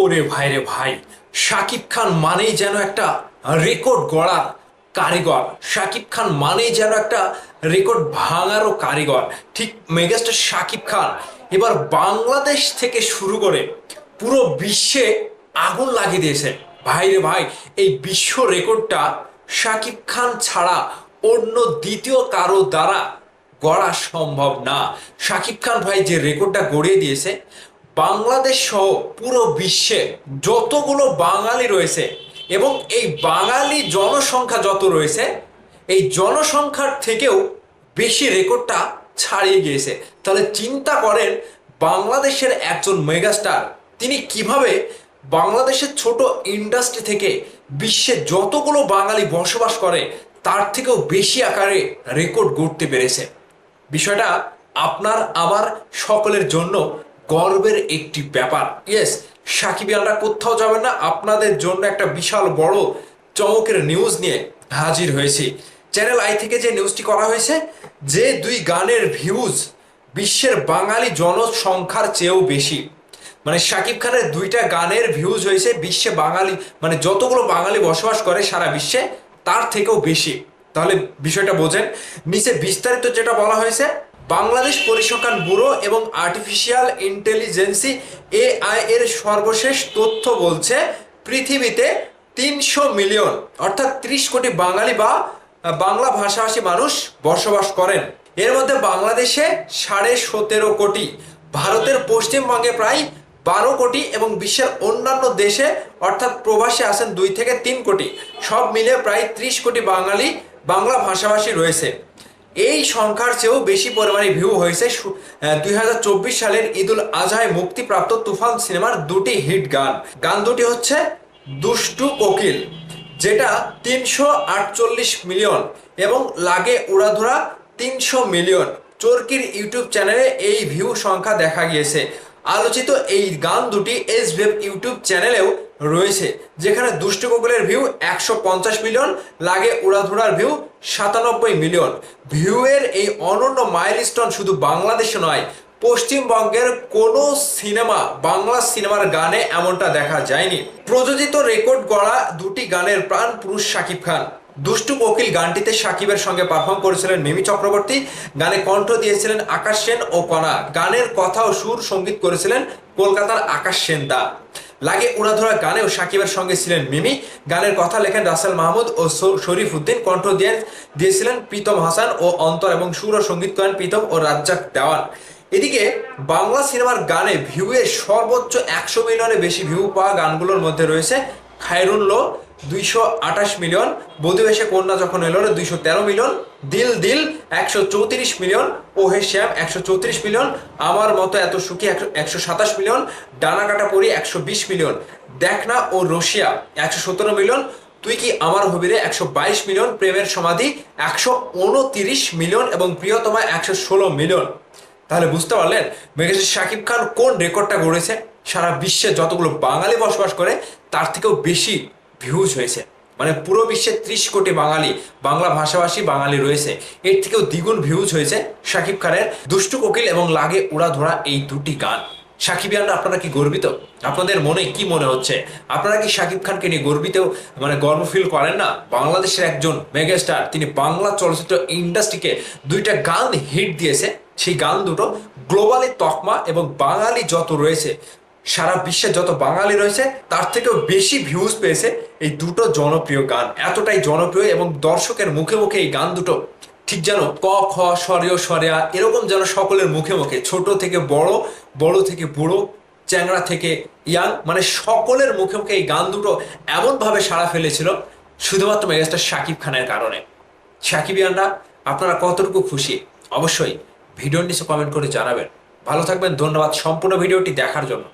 ওরে ভাই রে ভাই, শাকিব খান মানেই যেন একটা রেকর্ড গড়ার কারিগর। শাকিব খান মানেই যেন একটা রেকর্ড ভাঙারও কারিগর। ঠিক মেগাস্টার শাকিব খান। এবার বাংলাদেশ থেকে শুরু করে পুরো বিশ্বে আগুন লাগিয়ে দিয়েছে। ভাই রে ভাই, এই বিশ্ব রেকর্ডটা শাকিব খান ছাড়া অন্য দ্বিতীয় কারও দ্বারা গড়া সম্ভব না। শাকিব খান ভাই যে রেকর্ডটা গড়িয়ে দিয়েছে বাংলাদেশ সহ পুরো বিশ্বে যতগুলো বাঙালি রয়েছে এবং এই বাঙালি জনসংখ্যা যত রয়েছে, এই জনসংখ্যার থেকেও বেশি রেকর্ডটা ছাড়িয়ে গিয়েছে। তাহলে চিন্তা করেন, বাংলাদেশের একজন মেগাস্টার, তিনি কীভাবে বাংলাদেশের ছোট ইন্ডাস্ট্রি থেকে বিশ্বে যতগুলো বাঙালি বসবাস করে, তার থেকেও বেশি আকারে রেকর্ড গড়তে পেরেছে। বিষয়টা আপনার, আমার, সকলের জন্য গর্বের একটি ব্যাপার। ইয়েস সাকিবিয়ানরা কোথাও যাবেন না। আপনাদের জন্য একটা বিশাল বড় চমকের নিউজ নিয়ে হাজির হয়েছি। চ্যানেল আই থেকে যে নিউজটি করা হয়েছে, যে দুই গানের ভিউজ বিশ্বের বাঙালি জনসংখ্যার চেয়েও বেশি। মানে শাকিব খানের দুইটা গানের ভিউজ হয়েছে বিশ্বে বাঙালি মানে যতগুলো বাঙালি বসবাস করে সারা বিশ্বে, তার থেকেও বেশি। তাহলে বিষয়টা বোঝেন। নিচে বিস্তারিত যেটা বলা হয়েছে বাংলাদেশ পরিসংখ্যান ব্যুরো এবং আর্টিফিশিয়াল ইন্টেলিজেন্সি এআই এর সর্বশেষ তথ্য বলছে, পৃথিবীতে তিনশো মিলিয়ন, অর্থাৎ ত্রিশ কোটি বাঙালি বা বাংলা ভাষাভাষী মানুষ বসবাস করেন। এর মধ্যে বাংলাদেশে সাড়ে সতেরো কোটি, ভারতের পশ্চিমবঙ্গে প্রায় বারো কোটি এবং বিশ্বের অন্যান্য দেশে, অর্থাৎ প্রবাসী আছেন দুই থেকে তিন কোটি। সব মিলে প্রায় ত্রিশ কোটি বাঙালি বাংলা ভাষাভাষী রয়েছে। এই সংখ্যার চেয়েও বেশি পরিমাণে ভিউ হয়েছে দুই হাজার চব্বিশ সালের ঈদুল আজহায় মুক্তিপ্রাপ্ত তুফান সিনেমার দুটি হিট গান। গান দুটি হচ্ছে দুষ্টু কোকিল, যেটা তিনশো আটচল্লিশ মিলিয়ন এবং লাগে উড়াধুরা তিনশো মিলিয়ন। চরকির ইউটিউব চ্যানেলে এই ভিউ সংখ্যা দেখা গিয়েছে। আলোচিত এই গান দুটি এস ভেব ইউটিউব চ্যানেলেও রয়েছে, যেখানে দুষ্ট কোকিলের ভিউ একশো পঞ্চাশ মিলিয়ন, লাগে উড়াধুরার ভিউ সাতানব্বই মিলিয়ন। ভিউয়ের এই অনন্য মাইলস্টোন শুধু বাংলাদেশে নয়, পশ্চিমবঙ্গের কোনো সিনেমা, বাংলা সিনেমার গানে এমনটা দেখা যায়নি। প্রযোজিত রেকর্ড গড়া দুটি গানের প্রাণ পুরুষ শাকিব খান। দুষ্টু কোকিল গানটিতে সাকিবের সঙ্গে পারফর্ম করেছিলেন মিমি চক্রবর্তী, গানে কণ্ঠ দিয়েছিলেন আকাশ সেন ও কণা। গানের কথা ও সুর সংগীত করেছিলেন কলকাতার আকাশ সেন দা। লাগে উড়াধরা গানেও সাকিবের সঙ্গে ছিলেন মিমি। গানের কথা লেখেন রাসেল মাহমুদ ও শরীফ উদ্দিন। কণ্ঠ দিয়ে দিয়েছিলেন প্রীতম হাসান ও অন্তর এবং সুর ও সংগীত করেন প্রীতম ও রাজ্জাক দেওয়ান। এদিকে বাংলা সিনেমার গানে ভিউয়ের সর্বোচ্চ একশো মিলিয়নের বেশি ভিউ পাওয়া গানগুলোর মধ্যে রয়েছে খায়রুল্লো দুইশো আঠাশ মিলিয়ন। বধুবেশে কন্যা যখন এলো দুইশো তেরো মিলিয়ন। দিল দিল, একশো চৌত্রিশ মিলিয়ন। ওহে শ্যাম, একশো চৌত্রিশ মিলিয়ন। আমার মতো এত সুখী, একশো সাতাশ মিলিয়ন। ডানা কাটা পরি, একশো বিশ মিলিয়ন। দেখনা ও রশিয়া, একশো সতেরো মিলিয়ন। তুই কি আমার হবিরে একশো বাইশ মিলিয়ন। প্রেমের সমাধি, একশো উনতিরিশ মিলিয়ন এবং প্রিয়তমা একশো ষোলো মিলিয়ন। তাহলে বুঝতে পারলেন মেঘেশ্বর শাকিব খান কোন রেকর্ডটা গড়েছে? সারা বিশ্বে যতগুলো বাঙালি বসবাস করে, তার থেকেও বেশি ভিউজ হয়েছে। মানে পুরো বিশ্বে ত্রিশ কোটি বাঙালি, বাংলা ভাষাভাষী বাঙালি রয়েছে। এর থেকেও দ্বিগুণ ভিউজ হয়েছে শাকিব খানের দুষ্টু কোকিল এবং লাগে উড়া ধরা এই দুটি গান। সাকিবিয়ানরা আপনারা কি গর্বিত? আপনাদের মনে কি মনে হচ্ছে? আপনারা কি শাকিব খানকে নিয়ে গর্বিত? মানে গর্ব ফিল করেন না? বাংলাদেশের একজন মেগাস্টার তিনি বাংলা চলচ্চিত্র ইন্ডাস্ট্রিকে দুইটা গান হিট দিয়েছে। সেই গান দুটো গ্লোবালি তকমা এবং বাঙালি যত রয়েছে সারা বিশ্বে যত বাঙালি রয়েছে, তার থেকেও বেশি ভিউজ পেয়েছে এই দুটো জনপ্রিয় গান। এতটাই জনপ্রিয় এবং দর্শকের মুখে মুখে এই গান দুটো ঠিক যেন ক, খ স্বরীয় স্বরেয়া এরকম যেন সকলের মুখে মুখে, ছোট থেকে বড় বড় থেকে বুড়ো, চ্যাংড়া থেকে ইয়াং মানে সকলের মুখে মুখে এই গান দুটো এমনভাবে সাড়া ফেলেছিল, শুধুমাত্র মেগাস্টার শাকিব খানের কারণে। শাকিব ইয়ানরা আপনারা কতটুকু খুশি? অবশ্যই ভিডিওর নিচে কমেন্ট করে জানাবেন। ভালো থাকবেন, ধন্যবাদ। সম্পূর্ণ ভিডিওটি দেখার জন্য।